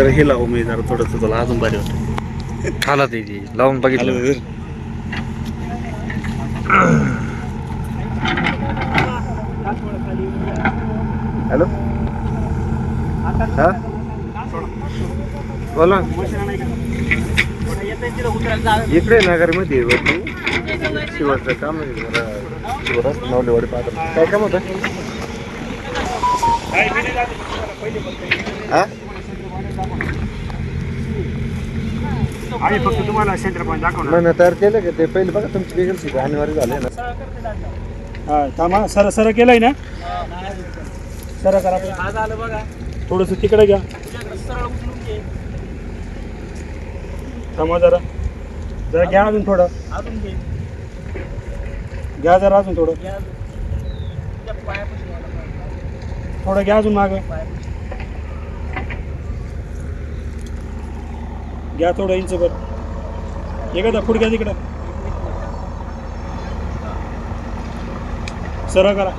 जरा हे लावू मी जरा थोडंसं तुला अजून भारी वाटतं खाला ते ती. लावून बघितलं. हॅलो? हा? बोला. इकडे नगरमध्ये वरती शिवाचं काम आहे जरा. शिवराज नवलेवाडी पाहतो. काय काम होतं? हा? आम्ही फक्त तुम्हाला सेंटर पॉईंट दाखवणार. नाही तयार केलं का ते? पहिले बघा तुमची वेगळी अनिवार्य झाले ना. हा थांबा सर सर केलंय ना? सर करा थोडस तिकडे घ्या. थांबा जरा. जरा घ्या अजून थोडं. घ्या जरा अजून थोडं. थोडं घ्या अजून माग. घ्या थोडं इंच भर एखादा पुढे घ्या तिकडं. सरळ करा.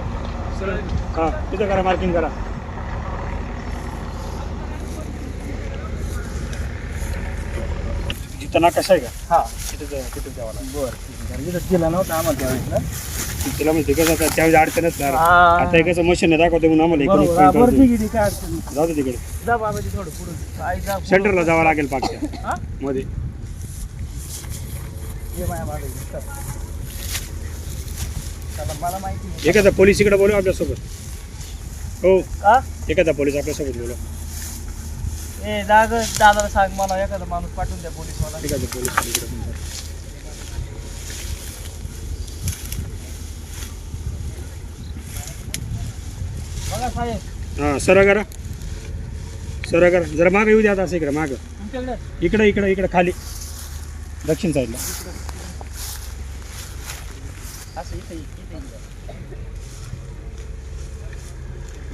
हा तिथं करा मार्किंग करा. जिथं नकाशा आहे का? हा तिथं तिथं जावं लागेल बरं तिथं केलं नव्हतं आम्हाला त्यावेळेस तिला म्हणजे कसं आता त्यावेळी अडचणच नाही हा. आता हे कसं मशीन दाखवते म्हणून आम्हाला बरोबर हा, अडचण नाही. जाऊ दे तिकडे जा बाबाजी थोडं पुढं आई जा पुढं. सेंटरला जावं लागेल पाकच्या हा? मध्ये ये माझ्या मागे चल. चला, मला माहिती आहे. एखादा पोलीस इकडे बोलू आपल्यासोबत हो हा? एखादा पोलीस आपल्यासोबत बोलू ए जाग दादाला सांग मला एखादा माणूस पाठवून द्या पोलीस मला एखादा पोलीस इकडे बोलू. बघा साहेब हा सरळ करा. सरळ करा. जरा मागं येऊ द्या आता असं इकडे मागं. इकडे इकडे इकडे खाली. दक्षिण साईडला.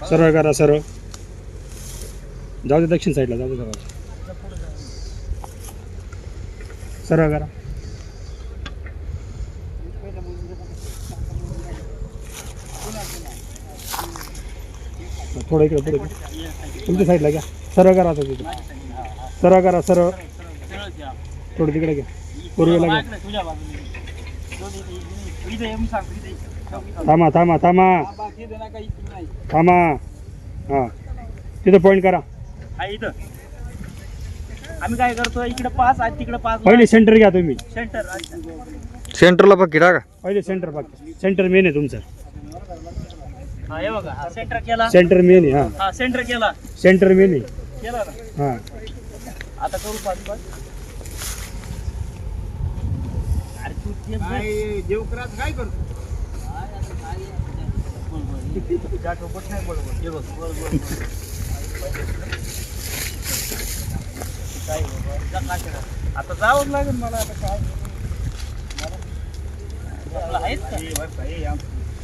सरळ करा सरळ. जाऊ दे दक्षिण साईडला जाऊ दे सरळ सरळ करा. थोडं इकडे पुढे तुमच्या साईडला घ्या. सरळ करा आता तिथे. सरळ करा सरळ. थोडं तिकडे घ्या. पूर्वेला घ्या. थांबा थांबा थांबा. थांबा. हाँ. तिथं पॉईंट करा. हा इथं. आम्ही काय करतो इकडे पाच आणि तिकडे पाच पहिले सेंटर घ्या तुम्ही. सेंटर सेंटरला टाका. पहिले सेंटर फक्त सेंटर मेन आहे तुमचं. हा हे बघा हा सेंटर केला. सेंटर मेन आहे हां. हा सेंटर केला. सेंटर मेन आहे. केला ना? हां. आता करू पाच पाच अरे तू ते देवकरात काय करतो? नाही बरोबर हे बघ. बोल, बोल, बोल. काय बाबा, जा काय करा. आता जावंच लागेल मला आता काय? आपलं आहेच का?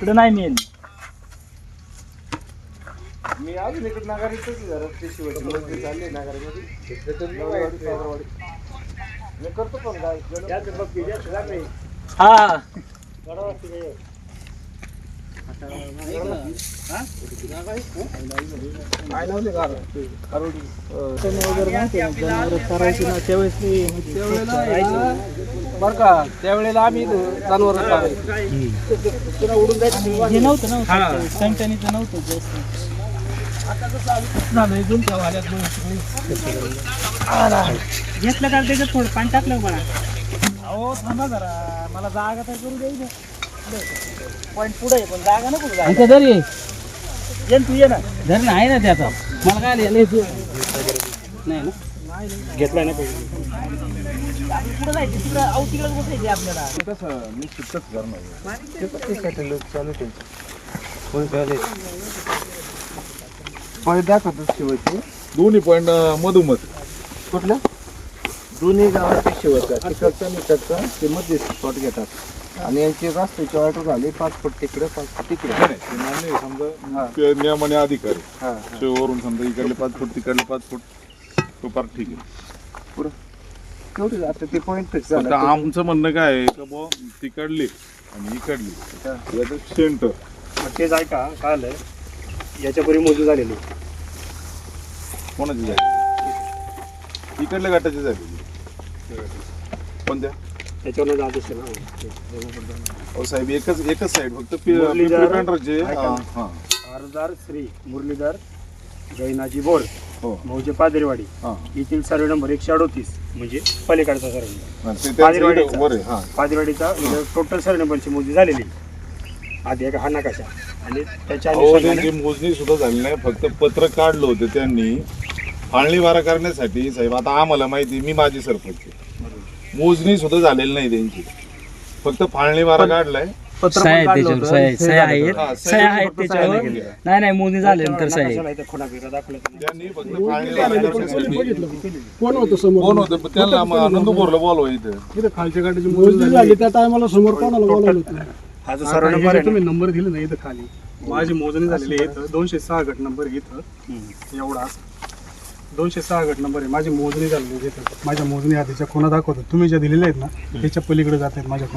इकडं नाही मेन. मी अजून इकडे नागारीतच जरा ते शिवाजी मंदिर चालले नागारीमध्ये. त्याच्यात नवलेवाडी, सावरवाडी. मी करतो पण काय. हा. काय लावले का अरुडी बर का त्यावेळेला आम्ही जनावर हे नव्हतं नव्हतं संगटणीचं नव्हतं जास्त. घेतलं का त्याच्यात थोडं पाणी टाकलं मला अहो थांबा जरा मला जागा तर करू द्यायचं पॉईंट पुढे आहे पण जागा नको जागा तरी ये ना तू ये ना. धरण आहे ना त्याचा मला काय लिहिलं नाही ना. घेतलाय ना पहिले पुढे जायचं तिकडं अहो तिकडे बसायचे आपल्याला कसं मी करणार चालू शिवायचे दोन्ही पॉईंट मधोमध. कुठलं? दोन्ही गावात ते शिवतात तिकडचा निकडचा ते मध्ये स्पॉट घेतात. आणि यांची रस्त्याची ऑर्डर झाली पाच फूट तिकडे पाच फूट तिकडे. ते समजा ते नियमाने अधिकारी. हा. शेवरून समजा इकडले पाच फूट तिकडले पाच फूट. तो ठीक आहे आता ते पॉईंट फिक्स फक्त झाला आमचं म्हणणं काय आहे का बुवा तिकडली आणि इकडली याचं सेंटर मग तेच ऐका काय आलंय याच्यापूर्वी मोजू झालेली कोणाची झाली इकडल्या गटाची झाली कोणत्या त्याच्यावर जात असेल ना अहो साहेब एकच एकच साईड फक्त मुरलीधर- ऐका ना. हा श्री मुरलीधर जैनाजी बोर हो. पादेरवाडी. हा. येथील सर्वे नंबर एकशे अडोतीस म्हणजे पलीकडचा सर्वे. नंबर आणि ते त्यांचं पादिरवाडीचा. इकडं वर आहे हा. पादेरवाडीचा टोटल सर्वे नंबरची मोजणी झालेली आधी एक हा नकाशा. आणि त्याच्या अहो अनुषंगाने त्यांची मोजणी सुद्धा झाली नाही फक्त पत्र काढलं होतं त्यांनी. फाळणी वारा करण्यासाठी साहेब आता आम्हाला माहिती आहे, मी माझी सरपंच आहे. मोजणी सुद्धा झालेली नाही त्यांची. फक्त फाळणी वारा काढलाय सह्या आहेत त्याच्यावर सह्या सह्या आहेत. हा, सह्या आहेत फक्त त्याच्यावर sign केल्या. नाही नाही झाल्यानंतर सह्या आहेत. त्यांनी. फक्त कोण होतं समोर? कोण होतं? त्यांना आम्हाला नंदुरला बोलवा इथं तिथे खालच्या गाडीची मोजणी झाली त्या टायमाला समोर कोणाला बोलावलं होतं? हा जो सर्व नंबर आहे तुम्ही नंबर दिले ना इथं खाली. माझी मोजणी झालेली आहे इथं. दोनशे सहा गट नंबर आहे इथं. एवढा. दोनशे सहा गट नंबर आहे. माझी मोजणी झालेली आहे इथं. माझ्या मोजणी आधीच्या खुणा दाखवतो तुम्ही ज्या दिलेल्या आहेत ना त्याच्या पलीकडे जात आहेत माझ्या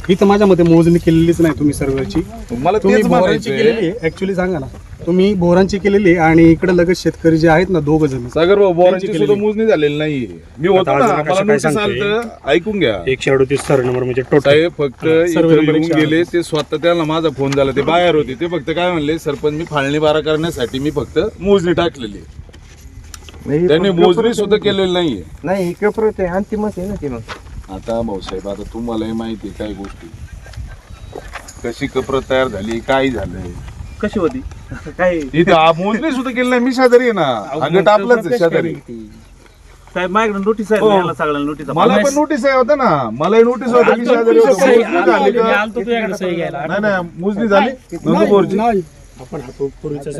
खुणा इथं माझ्या मते मोजणी केलेलीच नाही तुम्ही सर्वेची. मला तुम्ही तेच बोरांची म्हणायचंय केलेली आहे. ऍक्च्युली सांगा ना. तुम्ही बोरांची केलेली आहे आणि इकडे लगेच शेतकरी जे आहेत ना दोघ जण. सागर भाऊ बोरांची त्यांची सुद्धा केलेली. मोजणी झालेली नाहीये. मी होतो आता ना आज मला नकाशा काय नोटीस सांगतोय? आलं ऐकून घ्या. एकशे अडोतीस सर्व नंबर म्हणजे टोटल साहेब फक्त सर्व इथं नंबर येऊन एकशे गेले ते स्वतः त्यांना माझा फोन झाला ते बाहेर होते. ते फक्त काय म्हणले सरपंच मी फाळणी बारा करण्यासाठी मी फक्त मोजणी टाकलेली आहे. त्यांनी मोजणी सुद्धा. केलेली नाहीये. नाही ही अंतिमच आहे ना ती मग. आता भाऊसाहेब आता तुम्हालाही माहिती आहे काय गोष्टी. कशी कप्रत तयार झाली काय झालंय? कशी होती? काय? इथे आ- मोजणी सुद्धा केली नाही मी शेजारी आहे ना. हा गट आपलाच आहे शेजारी. साहेब माझ्याकडे नोटीस आहे हो. याला सगळ्यांना नोटीस मला पण नोटीस आहे होता ना. मलाही नोटीस होता मी शेजारी होतो. मोजणी झाली का? नाही नाही मोजणी झाली. नाही आपण हा तो पूर्वीचा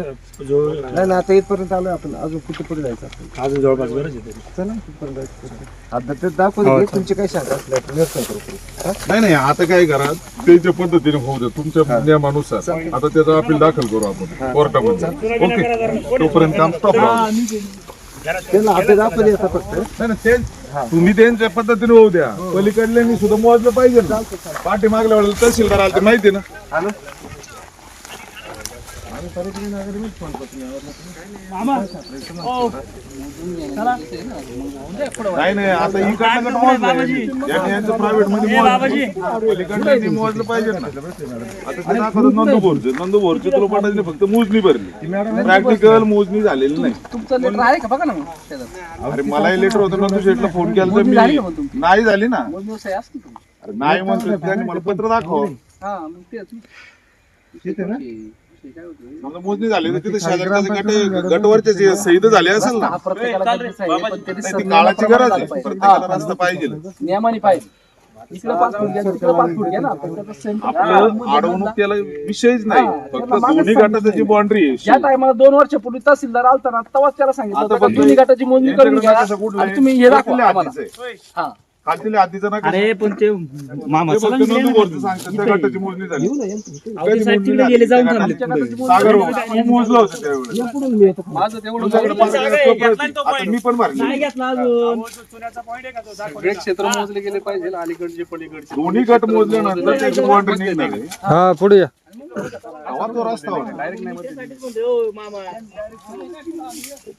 जो नाही ना आता इथपर्यंत आलो आपण. अजून कुठे पुढे जायचं आपण? अजून जवळपास गरज आहे तरी. चला तिथपर्यंत जायचं आता ते दाखवू दे तुमची काही शंका असल्या तर. निरसन करू पुढे. नाही नाही आता काय करा त्याच्या पद्धतीने होऊ द्या तुमच्या नियमानुसार. आता त्याचा अपील दाखल करू आपण कोर्टामध्ये. ओके. तोपर्यंत काम स्टॉप त्यांना आता दाखवू दे आता फक्त. नाही नाही, ते तुम्ही त्यांच्या पद्धतीने होऊ द्या पलीकडल्यांनी सुद्धा मोजलं पाहिजे ना. पाठी मागल्या वेळेला तहसीलदार आले ते माहिती ना? नाही नाही आता इकडनं मोजलं यांनी यांचं प्रायव्हेटमध्ये मोजलं. पलीकडल्यांनी मोजलं पाहिजे ना. आता ते दाखवतात नंदुरचे नंदुरचे तुला पटायचे फक्त मोजणी भरली. प्रॅक्टिकल मोजणी झालेली नाही. तुमचं लेटर आहे का? बघा ना मग. त्याच्यात. अरे मलाही लेटर होतं. नंदू शेटला फोन केला तर मोजणी झाली का मी तुमची? नाही झाली ना. मोजणी सही असते का? अरे नाही म्हणतो त्यांनी. मला पत्र दाखव. हा मग तेच? समजा मोजणी झाली तर तिथे शेजारच्या गट गटवरचे जे सहीद झाले असेल ना हा प्रत्येकाला गरजेचं आहे, पण तरी नाही, ती सर काळाची गरज झालं आहे पाहिजे. प्रत्येकाला रस्ता पाहिजे. नियमाने पाहिजे. इकडे पाच फूट घ्या तिकडे पाच फूट घ्या ना. फक्त तो center- आपलं अडवणूक त्याला विषयच नाही. फक्त दोन्ही गटाची जी बाउंड्री ज्या आहे टायमाला दोन वर्षापूर्वी तहसीलदार आलता ना तेव्हाच त्याला सांगितलं आता होतं का दोन्ही गटाची मोजणी करून यांच्याकडे घ्या कुठला आणि? तुम्ही हे दाखवा खालच्या आम्हाला. हा. नकाशा अरे पण ते मामा सांगतात त्या गटाची मोजणी झाली? गेले जाऊन. सागर भाऊ, मोजलं होतं त्यावेळेस. माझं तेवढं तुमच्याकडे पाच हजार कपडे होते. आता मी पण भरले घेतला अजून. सगळे क्षेत्र मोजले गेले पाहिजे अलीकडचे पलीकडचे. दोन्ही गट मोजल्यानंतर त्याची बाउंड्री निघणार हा पुढे या. तो रस्ता होणार. हो, मामा.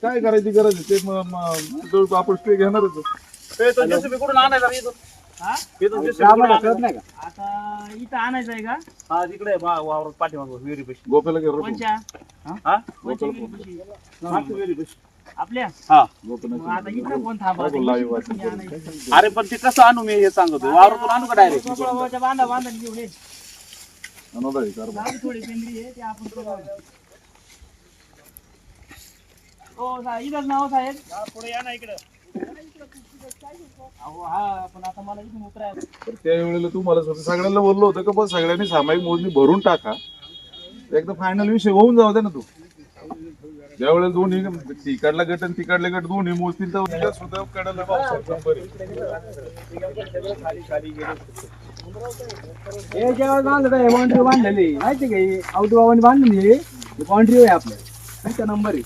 काय करायची गरज आहे? ते म- म- तो आपण स्टे घेणारच आहे. कुठून आणायचा रे इथून? हा? इथून JCB कुठून आणायचा? आता इथं आणायचं आहे का हा तिकडे वावरात पाठीमागं विहिरी पैसे गोप्याला घे रडू. कोणच्या हा? कोणच्या विहिरीपाशी? मागच्या विहिरीपाशी. आपल्या हा मग आता कोण थांबा. अरे पण ते कसं आणू मी हे सांगतो वावरातून आणू का डायरेक्ट बांधा घेऊन ये. लांब थोडी केंद्री आहे ते आपण. हो सा- इथंच नाव साहेब पुढे या ना इकडं हा पण मला त्यावेळेला तुम्हाला स्वतः सगळ्यांना बोललो होतं का बस सगळ्यांनी सामायिक मोजणी भरून टाका. एकदा फायनल विषय होऊन जाऊ दे ना तू. त्यावेळेला दोन्ही तिकडला गट आणि तिकडले गट दोन्ही मोजतील तर सुद्धा कडाला. हे बांधलं बाउंड्री बांधलेली माहिती का हे? आउट बाउंड्री बांधलेली बाउंड्री आहे आपल्या माहिती नंबर आहे.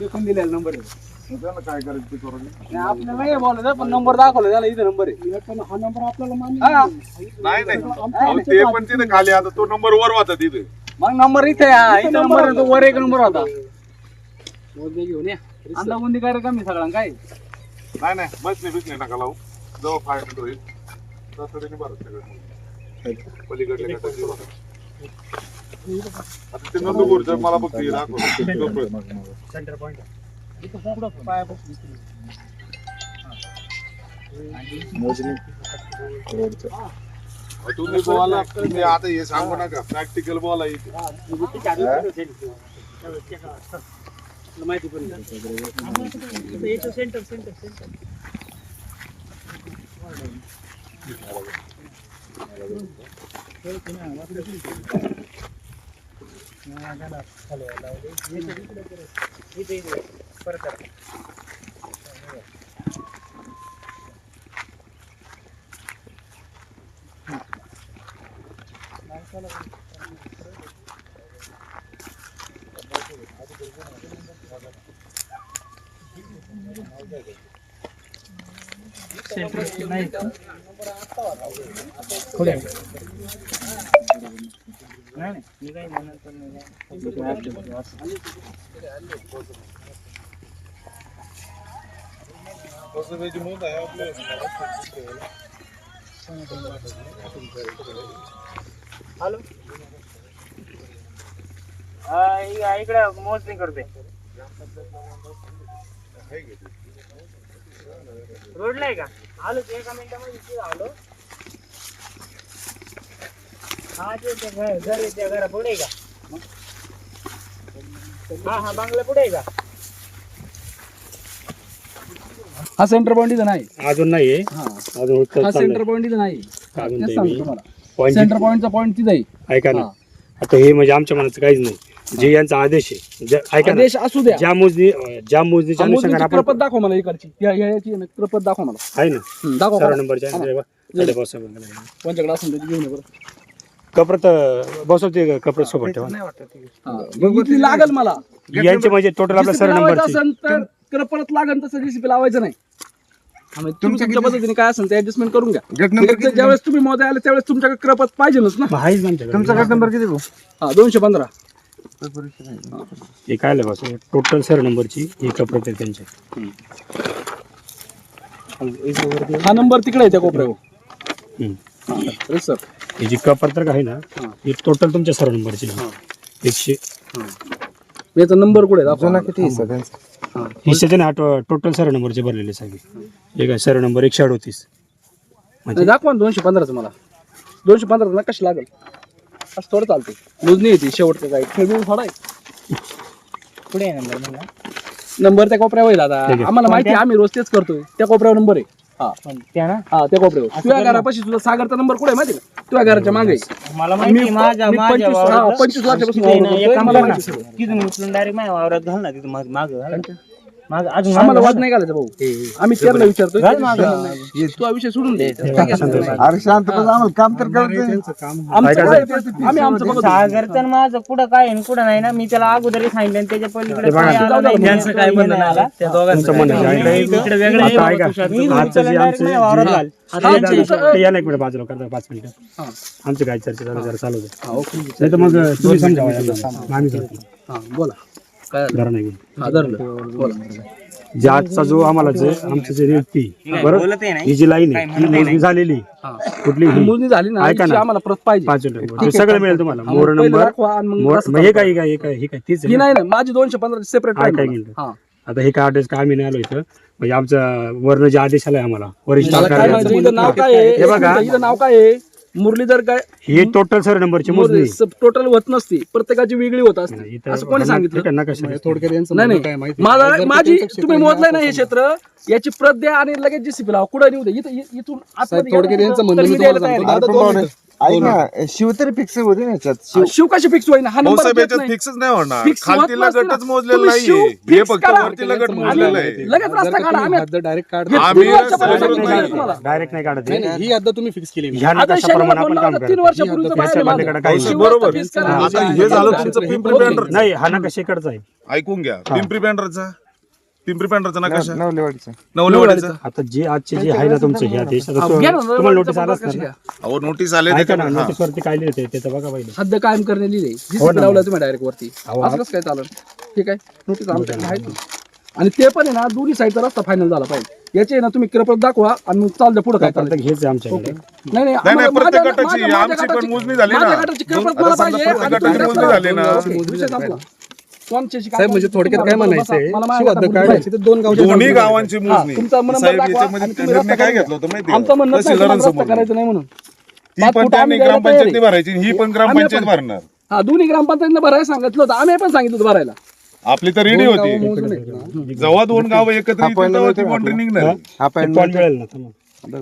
ते पण दिलेला नंबर आहे? त्याला काय करायचं ते नाही, आपल्याला नाही बोलायचं पण नंबर दाखवला त्याला इथे नंबर आहे. पण हा नंबर आपल्याला मान्य नाही नाही. अहो, ते पण तिथे खाली आता तो नंबर वर होता तिथे. मग नंबर इथे आहे, हा, इथे नंबर आहे, तो वर एक नंबर होता. मोजणी घेऊन या. अंदाबुंदी कार्यक्रम आहे सगळ्यांना काय? नाही नाही. बिसले नका लावू. जवळ फायनल होईल तसं बरं सगळं. पलीकडले गटाचे बघा. आता ते नंदुरचं मला फक्त हे दाखव तुम्ही बोला तुम्ही आता हे सांगू नका प्रॅक्टिकल बोला इथे माहिती पण सेंटर सेंटर सेंटर परत सेंटर नाही नाही. मी काही म्हणत नाही. हॅलो? इकडे मोजणी करते. रोडला आहे का? आलो ते एका मिनिटामध्ये इथे आलो. हा ते घर घर त्या घरा पुढे आहे का? हा हा बांगला पुढे आहे का? हा सेंटर पॉईंट इथं नाही. अजून नाहीये? हा. अजून उत्तर हा चाललंय. सेंटर पॉईंट इथं नाही. तेच सांगतो? तुम्हाला. Point सेंटर पॉईंटचा पॉईंट तिथं आहे. ऐका ना. हा. आता हे म्हणजे आमच्या मनाचं काहीच नाही. जे यांचा आदेश आहे ज्या- ऐका ना. आदेश असू द्या. ज्या मोजणी अं, ज्या मोजणीच्या हा, अनुषंगाने आपण क्रपत दाखव मला इकडची. या या- याची ना, क्रपत दाखव मला. आहे ना. हं, दाखव. नंबरच्या हा. ना. कोणच्याकडे असेल त्याची घेऊन ये बरं. कपरत बसवते कपरत सोबत ठेवा. हा, इथली लागल मला. यांचे म्हणजे टोटल लावायचं नंबरची. असेल तर क्रपत लागल तसं जीसीपी लावायचं नाही. हा, तुम्ही तुमच्या पद्धतीने काय असेल ते ऍडजस्टमेंट करून घ्या. ज्यावेळेस तुम्ही मोजा आले त्यावेळेस तुमच्याकडे क्रपत पाहिजेच ना. आहेच आमच्याकडे गट नंबर किती हा दोनशे पंधरा. हे काय बस टोटल सर्व नंबरची ही कपरत आहे त्यांचे. हा नंबर तिकडे आहे त्या कोपऱ्यावर. हम्म. सर. ही जी कपर तर आहे ना ही. टोटल तुमच्या सर्व नंबरची एकशे याचा नंबर कुठे आहे? दाखवा. किती हिस्सा त्यांचा हिस्साचे ना टोटल सर्व नंबरचे भरलेले सगळे. हे काय सर्व नंबर एकशे अडोतीस. नाही, दाखवा ना दोनशे पंधराचं मला. दोनशे पंधरा ना कशी लागेल? असं थोडं चालते मोजणी येते शेवटचं काय खेळून थोडा आहे. पुढे नंबर मला नंबर त्या कोपऱ्यावर आहे. आम्हाला माहिती आहे आम्ही रोज तेच करतोय. त्या कोपऱ्यावर नंबर आहे. हा त्या ना हा त्या कोपऱ्यावर तुझ्या घरापाशी तुझा सागरचा नंबर कुठे आहे माहिती का तुझ्या घराच्या मागे. मला माहिती माझ्या मी माझ्या पंचवीस- वावरात हा, पंचवीस वर्षापासून तिथे ना वावरत एक होतो, काम मला कर ना. माहिती आहे सगळं. तिथून उचलून डायरेक्ट माझ्या वावरात घाल ना तिथं माग माग माग अजून आम्हाला मागं वाद नाही घालायचा भाऊ आम्ही त्यांना विचारतोय घाल मागं. तू हा विषय सोडून दे अरे शांत बस आम्हाला काम तर करत आमचं काय आहे ते- आम्ही आमचं बघतो सागरचं आणि माझं कुठं काय आणि कुठं नाही ना मी त्याला अगोदर सांगितलं आणि त्याच्या पलीकडे बघा. काय आलं नाही. त्यांचं काय म्हणणं नाही आलं. त्या दोघांचं तुमचं म्हणणं काय आहे. नाही. इकडे वेगळं आहे. आता ऐका. मी आजचं उचलून जे direct आमचं माझ्या वावरात घाल. हा, आमचं- या एक मिनिट बाजूला करता पाच मिनिटं आमचं काय चर्चा चालू जरा चालू दे ओके. नाही तर मग तुम्ही समजावा यांना. आम्ही करतो हा, बोला काय जरा नाही घेऊन. हा, धरलं बोला. जे आजचा जो आम्हाला जे आमचं जे बरोबर बोलत आहे नाही. ही जी लाईन आहे ही मोजणी झालेली कुठली ही. मोजणी झाली ना ऐका ना. आम्हाला प्रत पाहिजे. पाच ते सगळं मिळेल तुम्हाला. मोर पहिले नंबर दाखवा आणि मग मोर तसं मग हे काय हे काय हे काय हे काय तीच ही आहे. ना? नाही ना माझी दोनशे पंधरा सेपरेट ऐका एक मिनिट हा. आता हे काय आदेश काय आम्ही नाही आलो इथं? म्हणजे आमचा वर्ण जे आदेश आलाय आम्हाला वरिष्ठ मला काय अधिकाऱ्यांचा. माहिती इथं नाव काय आहे? हे बघा. इथं नाव काय आहे? मुरलीधर काय ही टोटल सर नंबरची मोजणी. टोटल होत नसते. प्रत्येकाची वेगळी होत असते. असं कोणी सांगितलं? शिकू. नाही नाही. माझा माझी तुम्ही मोजलाय ना हे क्षेत्र याची प्रत द्या आणि लगेच जीसीपी लावा कुठं नेऊ दे? इथून आतमध्ये गेलं तर ऐक ना शिव तरी फिक्स होते ना याच्यात. शिव शिव कशी फिक्स होईना? हा नंबर भाऊसाहेब देत याच्यात नाही. फिक्सच नाही होणार. Fix खालतीला गटच ना. मोजलेला तुम्ही शिव नाहीये हे fix फक्त करा. वरतीला गट मोजलेला आहे. लगेच रस्ता काढा. आम्ही डायरेक्ट काढ हे आम्ही तीन नाही. तुम्हाला. डायरेक्ट नाही काढत. नाही नाही, ही हद्द तुम्ही फिक्स केली ह्या आता नकाशाप्रमाणे शनिवार आपण फोन काम लावला, तीन करतो. वर्षापूर्वीचं बाहेर आहे ह्याच्यामध्ये माझं. काही शिव नाही. बरोबर. fix करा. आता हे झालं तुमचं पिंपरी नाही हा आहे ऐकून घ्या. पिंपरी पॅन्टरचा पिंपरी पॅन्टरचा नकाशा नवलेवाडीचं. नवलेवाडीचा? आता जे आजचे जे आहे ना तुमचं ह्या देश आता हा, तो- घ्या ना, तुम्हाला नोटीस कशी. अहो नोटीस आले ऐका ना त्याच्यात. हा. नोटीस वरती काय लिहिलं त्याचं बघा पहिले. हद्द कायम करणे लिहिले हो ना. लावलं तुम्ही डायरेक्ट वरती. अहो, असं कसं काय चालेल ठीक आहे. नोटीस. आणि ते पण आहे ना दोन्ही साईडचा रस्ता फायनल झाला पाहिजे. याचे ना तुम्ही कृपया दाखवा आणि मग चालतं पुढे काय चालतं. घ्यायचं आमच्याकडे. नाही नाही नाही आम्हाला- नाही प्रत्येक माझ्या- गटाची माझ्या- आमची माझ्या पण गटाची- मोजणी झाली ना. माझ्या गटाची कृपया आता मला समजा पाहिजे. प्रत्येक आणि गटाची तुमच्या मोजणी झाली ना. ओके, विषय संपला. काय साहेब म्हणजे थोडक्यात काय मला माझ्या काढायची तर दोन गावच्या दोन्ही गावांची हा, मोजणी. तुमचा नंबर साहेब दाखवा. याच्यामध्ये आणि तुम्ही निर्णय रस्ता काय करा. घेतलं होतं माहिती आमचं म्हणणं रस्ता करायचं नाही म्हणून. ती पाच पण फूट त्यांनी आम्ही द्यायला ग्रामपंचायतनी तयार भरायची. ही पण ग्रामपंचायत भरणार. हा दोन्ही ग्रामपंचायतीनं भरायला सांगितलं होतं. आम्ही पण सांगितलं होतं भरायला. आपली तर रेडी गावं होती. मोजून ना. जेव्हा दोन गाव एकत्र येतील तेव्हा ती हा मिळेल ना तुम्हाला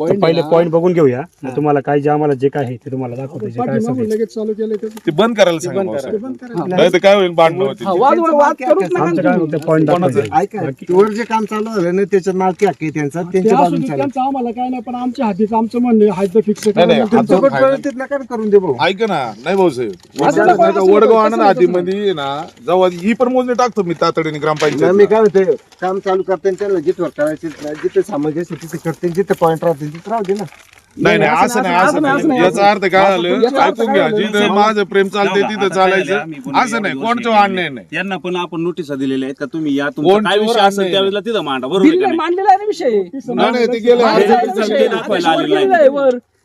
पहिले ना. पॉईंट बघून घेऊया. मग तुम्हाला काय जे आम्हाला जे काय आहे ते तुम्हाला दाखवतो जे काय पाठीमागून असेल ते. लगेच चालू केलं तर ते बंद करायला सांगा भाऊसाहेब. नाही तर काय होईल भांडणं होतील? हा, वाद वाद करूच नका आमचं काय तुम्ही. होतं? पॉईंट दाखवायचं ऐका वर जे काम चालू झालं ना त्याच्यात मालकी हक्क आहे त्यांचा ते त्यांच्या असू बाजून दे, चालेल. त्यांचं आम्हाला काय नाही पण आमच्या हातीचं आमचं म्हणणं आहे, हद्द फिक्स नाही, नका करून दे भाऊ. ऐक ना नाही भाऊसाहेब. असं नाही नको, का असं वडगाव नको, आणा तसं आधीमध्ये ना. जेव्हा ही पण मोजणी टाकतो मी तातडीने नाही, मी ग्रामपंचायत काय होते काम चालू करताना त्यांना जिथं करायचे जिथे सामंजस्य तिथे करते जिथे पॉईंट राहते तिथे राहू दे ना. नाही नाही असं नाही असं नाही याचा अर्थ काय झालं? ऐकून घ्या? जिथं माझं प्रेम चालते तिथं चालायचं. असं नाही कोणचं अन्याय नाही. यांना पण आपण नोटिसा दिलेल्या आहेत का? तुम्ही या तुमचा काय विषय असेल? त्यावेळेला तिथं मांडा. बरोबर आहे दिलेला का आहे, नाही? मांडलेला आहे ना विषय. नाही नाही ते गेले.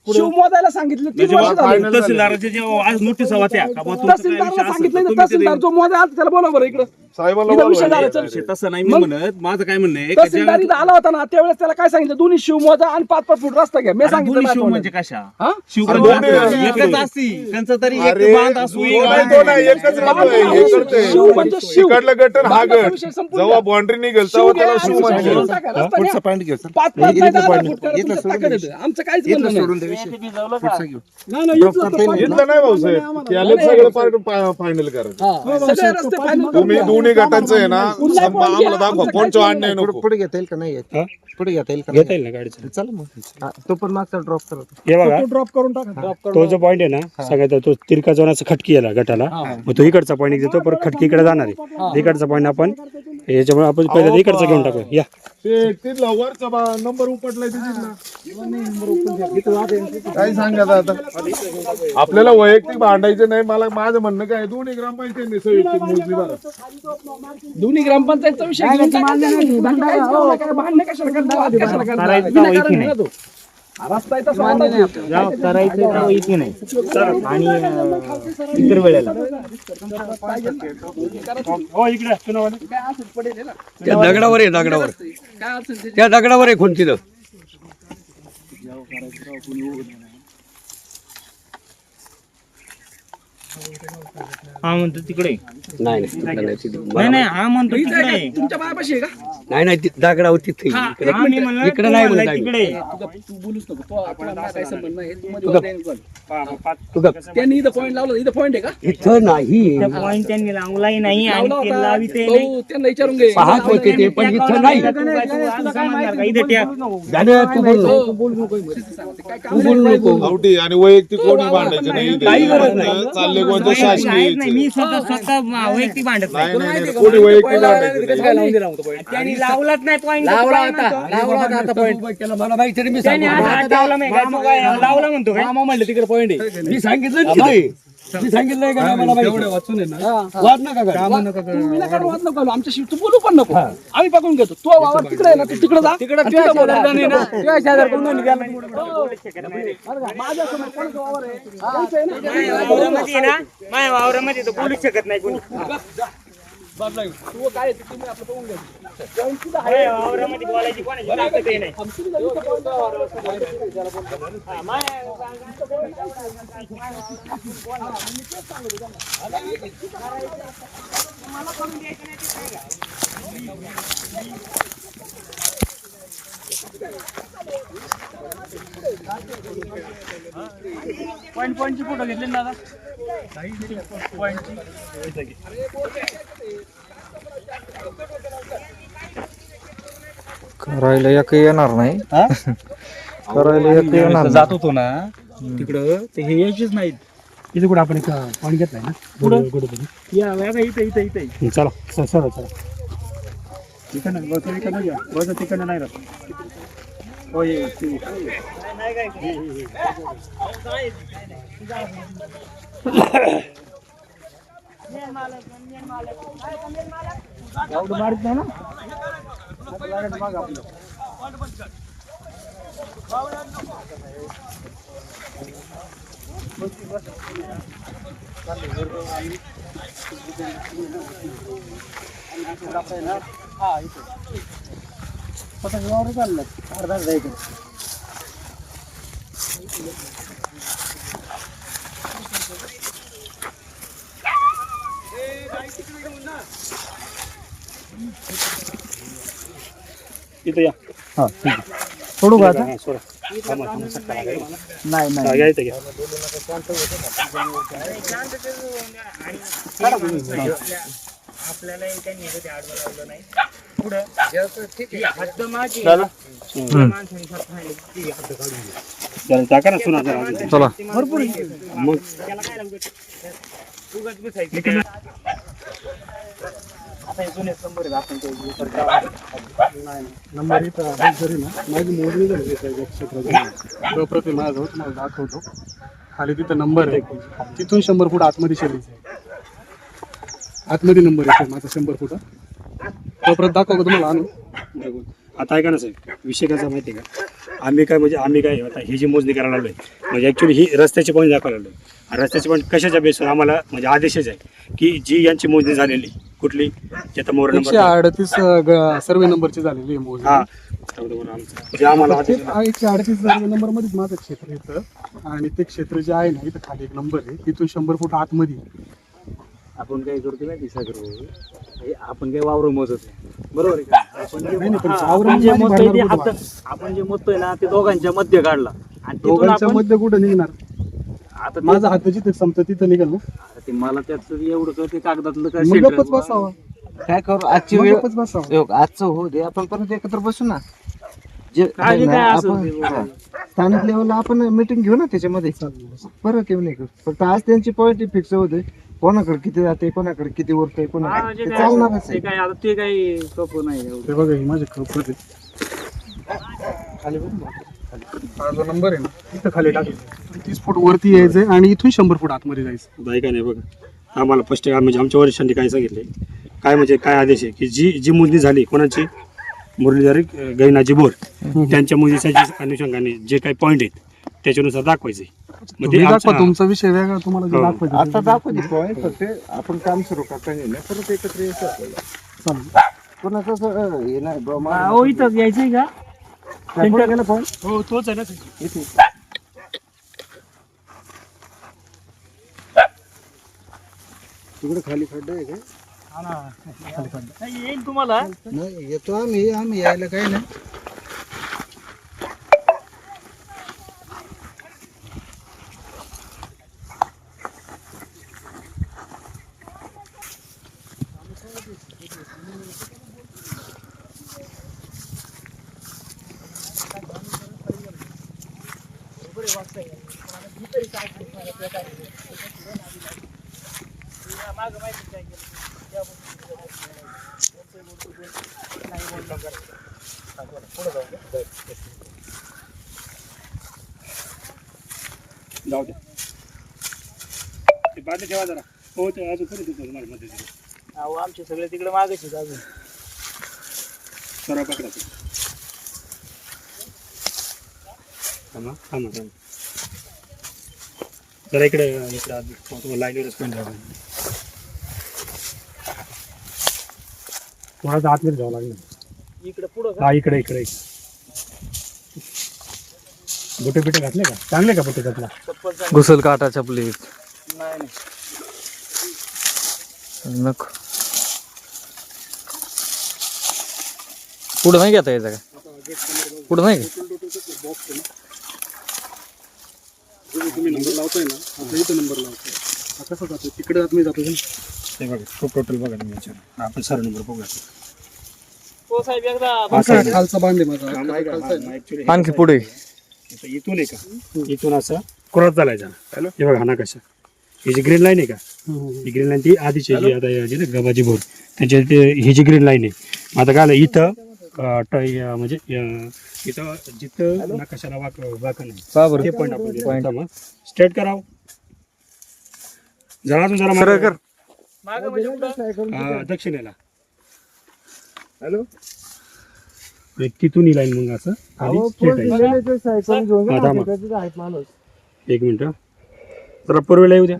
शिव मोजायला सांगितलं तीन म्हणजे वर्ष बा- झाली. final झालं. तहसीलदाराचे जे आज नोटिसा होत्या का बुवा तुमचा काय विषय तहसीलदारला सांगितलं ना, तहसीलदार जो मोजा आला त्याला बोला बरं इकडं साहेबाला इथं विषय बोलवा. झाला चल. विषय तसं नाही मी म्हणत माझं काय म्हणणं आहे का तहसीलदार इथं आला होता ना त्यावेळेस त्याला काय सांगितलं दोन्ही शिव मोजा आणि पाच पाच फूट रस्ता घ्या मी सांगितलं दोन्ही शिव म्हणजे. कशा हा? शिव अरे म्हणजे दोन्ही- एकच असती त्यांचं तरी अरे, एक बांध असू दोन आहे, दोन आहे, एकच राहतोय, हे करतोय. शिव म्हणजे शिव. इकडलं गट आणि हा बांधाचा गट विषय संपून जेव्हा द्या. बाउंड्री निघेल शिव तेव्हा घ्या त्याला आणि शिव रस्ता घ्या. पाच पाच नाही दहा फूट करा, तुमच्या ताकद. आमचं काहीच म्हणणं नाही. दे विषय पुढचा घेऊ. नाही नाही इथलं तर point इथलं नाही भाऊसाहेब त्याला सगळं पार्ट फायनल करा हा, सगळे रस्ते final करून तुम्ही. दोन्ही गटांचं आहे ना पुन्हा संप- point घ्या. आम्हाला दाखवा आमचं कोणचं काहीच अन्याय पुढे नको. पुढे घेता येईल का नाही येत? हा? पुढे घेता येईल का घेता नाही येईल ना गाडीचं. चला मग. हा, तो पण मागचा ड्रॉप करतो हे बघा. ड्रॉप करून टाका. तो जो पॉईंट आहे ना सगळ्यात तो तिरका जोन असं खटकी याला गटाला. मग तो इकडचा पॉईंट देतो परत खटकी इकडे जाणार आहे. इकडचा पॉईंट आपण याच्यामुळे आपण पहिला इकडचा घेऊन टाकू या. ते तिथला वरचा बा नंबर उपटलाय तिथला काय सांगा आता आपल्याला वैयक्तिक भांडायचं नाही मला माझं म्हणणं काय दोन्ही ग्रामपंचायतीने मोजणी बघा दोन्ही ग्रामपंचायतचा विषय घेऊन टाका तुम्ही. भांडण काहीच करू नका. भांडण कशाला करता? वाद कशाला करता? विनाकारण आहे ना तो. हा रस्ता आहे तसा वादाच नाही. हो इकडे चुनावाले काय असेल पडेल आहे ना. त्या दगडावर आहे दगडावर काय असेल ते त्या दगडावर आहे खुंटीनं cara de trabalho हा म्हणतो तिकडे. नाही नाही तिकडं नाही, तिकडं. नाही. नाही हा म्हणतो इथं आहे तिकडे. का? तुमच्या बायापाशी आहे का? नाही नाही ती दगडावर तिथे. हा, इकडं. एक हा, मी मिनिट. म्हणलं इकडे नाही तिकडे. तुझा- तू बोलूच नको. तो आपला मला काही संबंध नाही. तू मध्ये वर येऊन बोल. तू गप. त्यांनी इथं पॉईंट लावला. इथं पॉईंट आहे का? इथं नाही. पॉईंट त्यांनी लावलाही नाही आणि लावला ते होता लाविते नाही. भाऊ, त्यांना विचारून घे. पाहत होते ते पण इथं नाही. तू बोल. हो, बोलू नको. मध्ये. काय काम तू बोल नाही नको. आवटी आणि वैयक्तिक कोणी भांडायचं नाही. काही गरज नाही. चालले कोणतं आहेत शासकीय नाही. मी स्वतः स्वतः वैयक्तिक भांडत नाही. नाही नाही नाही, कोणी वैयक्तिक भांडायचं नाही. काय लावून दिला होता point? त्यांनी लावलाच नाही पॉईंट लावला होता. लावला होता आता मला माहिती मी त्यांनी लावला लावला म्हणतो काय? मामा म्हणले तिकडे पॉईंट आहे. मी सांगितलं ना तिथे. मी सांगितलंय का मला माहिती? वाचून आहे ना? वाद नका करा. तू विनाकारण वाद नको घालू. आमच्याशी तू बोलू पण नको. आम्ही पकडून घेतो. तो वावर तिकडे आहे ना तू तिकडे जा. तिकडे नाही नाही. हो. माझ्या वावरामध्ये तर बोलूच शकत नाही कोणी. तू काय तुम्ही आपलं बघून घ्या. बोलायची कोणाची ताकदही नाही आमची सुद्धा इथं point आहे. पॉईंट पॉईंटचे फोटो घेतले ना दादा? पॉईंटची करायला एक येणार नाही. करायला एक येणार जात होतो ना तिकडं ते हे यायचीच नाहीत. इथे कुठं आपण पॉईंट घेतलाय ना? पुढं? कुठं या या इथं इथं इथं. चला चला चला चला. तिकडनं तिकडनं नाही राहत. हो ये ते- एवढं हा स्वतःच्या वावर चाललं. अर्धा जायचं इथं या. हा ठीक आहे. सोडू का आता? हा, सोडा. थांबा, थांबा, सटका लागायला. नाही नाही. हा, या इथं घ्या. जरा टाका ना सुना जरा. अजून. चला. मग आता हे जुने आहेत आपण काही नंबर इथं आहे जरी ना माझी मोजणी झाली आहे त्या क्षेत्राची प्रप्रति माझ्याजवळ तुम्हाला दाखवतो. खाली तिथं नंबर आहे. तिथून शंभर फूट आतमध्ये आहे आतमध्ये नंबर येतो माझा शंभर फूट प्रप्रत दाखव का तुम्हाला आणून. आता ऐका ना साहेब विषय कसा माहिती आहे का आम्ही काय म्हणजे आम्ही काय आता ही जी मोजणी करायला लागलोय म्हणजे ॲक्च्युली ही रस्त्याची पॉईंट दाखवायला लागलोय रस्त्याची पॉईंट कशाच्या बेसवर आम्हाला म्हणजे आदेशच आहे की जी यांची मोजणी झालेली कुठली ज्याचा मोर नंबर अडतीस सर्वे नंबरची झालेली आहे मोजणी हा आमचं. म्हणजे आम्हाला आदेश एकशे अडतीस नंबर मध्येच माझं क्षेत्र येतं आणि ते क्षेत्र जे आहे ना इथं खाली एक नंबर आहे तिथून शंभर फूट आतमध्ये आहे. आपण काय करतो माहिती सागर भाऊ? हे आपण काय वावर मोजत नाही. बरोबर आहे का? आपण जे- हा, आपण मोजतोय ते आपण जे मोजतोय ना ते दोघांच्या मध्ये काढला. आणि तिथून दोघांच्या आपण मध्ये कुठं निघणार? आता ते- माझा हात जिथे संपतं तिथं निघाल ना. ते मला त्याचं एवढं कळते कागदातलं काय मग गप्पच बसावा. काय करू? आजची मग वेळ गप्पच बसावा. योग, आजचं होऊ दे आपण परत एकत्र बसू ना. जे काय काय असेल आपण हा. स्थानिक लेवलला आपण मीटिंग घेऊ ना त्याच्यामध्ये. परत येऊ नाही फक्त आज त्यांची पॉईंट फिक्स होते कोणाकडे किती जाते कोणाकडे किती उरते हा, कोणाकडे जे ते काय चालणारच असेल, आहे ते काय आता ते काही सोपं नाही एवढं ते बघा ही माझी खबर आहे हा जो नंबर आहे ना इथं खाली टाकायचं तीस फूट वरती यायचंय आणि इथून शंभर फूट आतमध्ये जायचं. आता ऐका नाही बघा. आम्हाला फर्स्ट म्हणजे आमच्या वरिष्ठांनी काय सांगितले? काय म्हणजे काय आदेश आहे? की जी जी मोजणी झाली कोणाची? मुरलीधर अं, गैनाजी बोर त्यांच्या मोजणीच्या अनुषंगाने जे काही पॉईंट आहेत त्याच्यानुसार दाखवायचे मग ते तुम्ही दाखवा आमचं- तुमचा विषय वेगळा तुम्हाला जे हो. दाखवायचं आता पॉईंट फक्त आपण काम सुरू करताना ना परत एकत्र यायचं आपल्याला चालेल. कोणाचं असं अं, हे नाही इथं यायचंय का? हो तोच आहे ना. इथे. तिकडे खाली खड्डा आहे का? येईल तुम्हाला. नाही येतो आम्ही आम्ही यायला काही नाही. ठेवा जरा. हो ते अजून करू देतो तुम्हाला मध्ये अहो आमचे सगळे तिकडे मागेच आहेत अजून. सर्व पकडा ते. थांबा थांबा. थांबा जरा इकडे इकडे आधी. हो, तुम्हाला लाईनीवरच पण द्यावं कोणाचा आतमध्ये जावं लागलं. इकडे पुढं हा इकडे इकडे बुटे बिटे घातले का? चांगले का बुटे घातला चप्पल घुसल काटा चपली नाही नाही. नको पुढं नाही घेता यायचं का? पुढं नाही का? तुम्ही नंबर लावताय ना आता इथं नंबर लावतोय हा कसं जातो तिकडे जात मी जातो ना ते बघा टोटल बघा तुम्ही याच्यावर आपण सर नंबर बघूया तो साहेब एकदा हा, खालचा बांध खालचा. आणखी पुढे. इथून आहे का? इथून असं क्रॉस चालायचा हे बघा हा ना कशा ही जी ग्रीन लाईन आहे का? ही ग्रीन लाईन ती आधीची जी आता याची ना गव्हाची भोर त्याच्या ते ही जी ग्रीन लाईन आहे. आता काय इथं अं, ट- अं, म्हणजे अं, इथं जिथं नकाशाला वाक वाक नाही ते पॉईंट आपण पॉईंट मग स्ट्रेट करावं. जरा अजून जरा मागं म्हणजे. हा, दक्षिणेला. हॅलो? तिथून ही लाईन मग असं. खाली straight आहे. हा, थांबा. आहेत माणूस. एक मिनिट. जरा पूर्वेला येऊ द्या.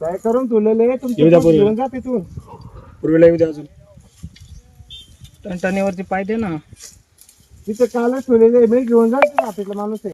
काय करून ठेवलेले येऊ द्या तुमचे पूर्वी. घेऊन जा तिथून. पूर्वेला येऊ द्या अजून. टणटणीवरती पाय दे ना. तिथे कालच ठेवलेले मी घेऊन जा माणूस आहे.